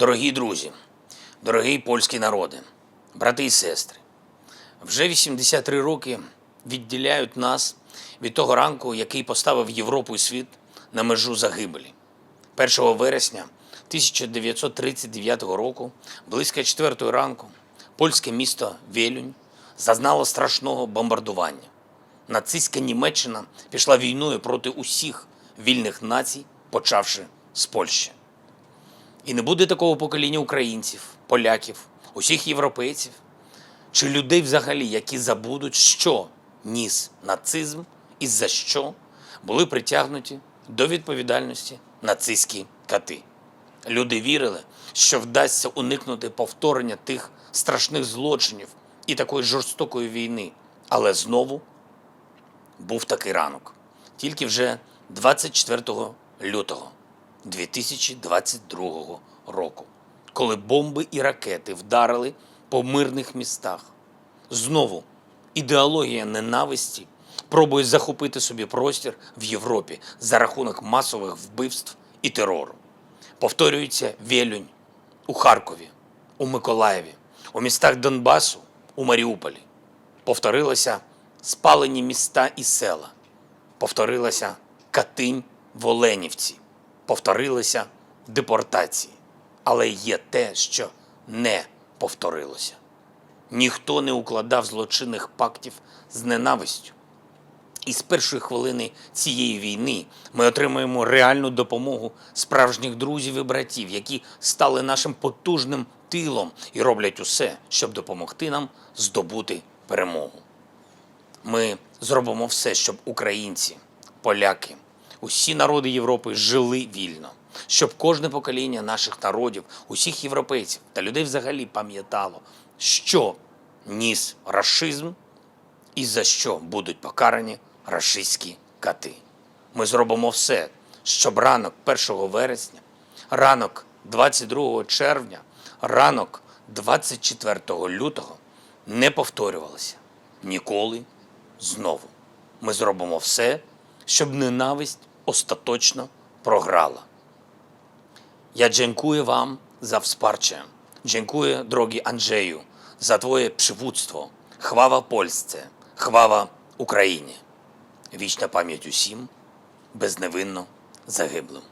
Дорогі друзі, дорогий польський народи, брати і сестри, вже 83 роки відділяють нас від того ранку, який поставив Європу і світ на межу загибелі. 1 вересня 1939 року, близько 4 ранку, польське місто Вєлюнь зазнало страшного бомбардування. Нацистська Німеччина пішла війною проти усіх вільних націй, почавши з Польщі. І не буде такого покоління українців, поляків, усіх європейців чи людей взагалі, які забудуть, що ніс нацизм і за що були притягнуті до відповідальності нацистські кати. Люди вірили, що вдасться уникнути повторення тих страшних злочинів і такої жорстокої війни. Але знову був такий ранок. Тільки вже 24 лютого 2022 року, коли бомби і ракети вдарили по мирних містах. Знову ідеологія ненависті пробує захопити собі простір в Європі за рахунок масових вбивств і терору. Повторюється Вєлюнь у Харкові, у Миколаєві, у містах Донбасу, у Маріуполі. Повторилося спалені міста і села. Повторилася Катинь в Оленівці. Повторилися депортації. Але є те, що не повторилося. Ніхто не укладав злочинних пактів з ненавистю. І з першої хвилини цієї війни ми отримуємо реальну допомогу справжніх друзів і братів, які стали нашим потужним тилом і роблять усе, щоб допомогти нам здобути перемогу. Ми зробимо все, щоб українці, поляки, усі народи Європи жили вільно, щоб кожне покоління наших народів, усіх європейців та людей взагалі пам'ятало, що ніс рашизм і за що будуть покарані рашистські кати. Ми зробимо все, щоб ранок 1 вересня, ранок 22 червня, ранок 24 лютого не повторювалося ніколи знову. Ми зробимо все, щоб ненависть остаточно програла. Я dziękuję Wam za wsparcie. Dziękuję, drogi Andrzeju, za Twoje przywództwo. Chwała Polsce, chwała Україні. Вічна пам'ять усім безневинно загиблим.